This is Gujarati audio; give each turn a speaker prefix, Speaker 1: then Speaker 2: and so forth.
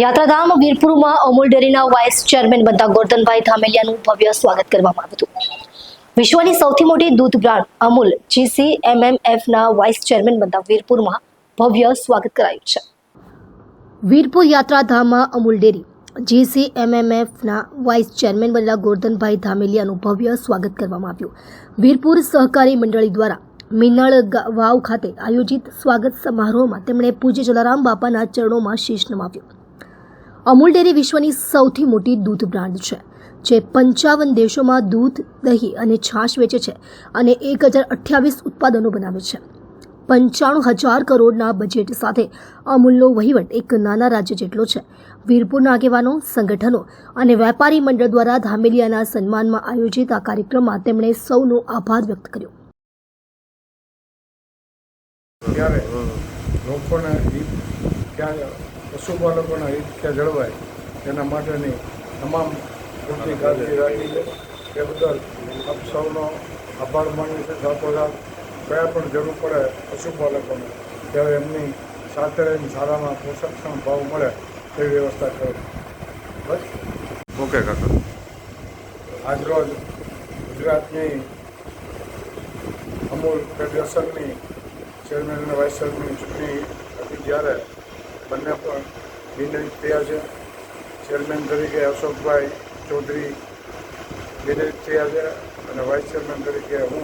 Speaker 1: યાત્રાધામ વીરપુરમાં અમૂલ ડેરીના વાઇસ ચેરમેન બનતા ગોરધનભાઈ ધામેલિયાનું ભવ્ય સ્વાગત કરવામાં આવ્યું હતું. વિશ્વની સૌથી મોટી દૂધ બ્રાન્ડ અમૂલ જીસી એમએમએફના વાઇસ ચેરમેન બનતા વીરપુરમાં ભવ્ય સ્વાગત કરાયું છે. વીરપુર યાત્રાધામમાં અમૂલ ડેરી જીસી એમએમએફના વાઇસ ચેરમેન બનેલા ગોરધનભાઈ ધામેલિયાનું ભવ્ય સ્વાગત કરવામાં આવ્યું. વીરપુર સહકારી મંડળી દ્વારા મિનળ વાવ ખાતે આયોજિત સ્વાગત સમારોહમાં તેમણે પૂજ્ય જલારામ બાપાના ચરણોમાં શીશ નમાવ્યું. અમૂલ ડેરી વિશ્વની સૌથી મોટી દૂધ બ્રાન્ડ છે, જે પંચાવન દેશોમાં દૂધ, દહીં અને છાશ વેચે છે અને એક હજાર અઠ્યાવીસ ઉત્પાદનો બનાવે છે. પંચાણું હજાર કરોડના બજેટ સાથે અમૂલનો વહીવટ એક નાના રાજ્ય જેટલો છે. વીરપુરના આગેવાનો, સંગઠનો અને વેપારી મંડળ દ્વારા ધામેલિયાના સન્માનમાં આયોજિત આ કાર્યક્રમમાં તેમણે સૌનો આભાર વ્યક્ત કર્યો.
Speaker 2: ત્યારે લોકોને પશુપાલકોના હિત ક્યાં જળવાય તેના માટેની તમામ પૂરતી કાળજી રાખી છે. તે બદલ આપ સૌનો આભાર માનીએ છીએ. સાથોસાથ કયા પણ જરૂર પડે પશુપાલકોને ત્યારે એમની સાથે રહીને સારામાં પોષકક્ષમ ભાવ મળે તેવી વ્યવસ્થા કરો. બસ.
Speaker 3: ઓકે કાકા.
Speaker 2: આજરોજ ગુજરાતની અમૂલ ફેડરેશનની ચેરમેન અને વાઇસ ચેરમેનની ચૂંટણી હતી ત્યારે બંને પણ નિર્ણય થયા છે. ચેરમેન તરીકે અશોકભાઈ ચૌધરી નિર્ણય થયા છે અને વાઇસ ચેરમેન તરીકે હું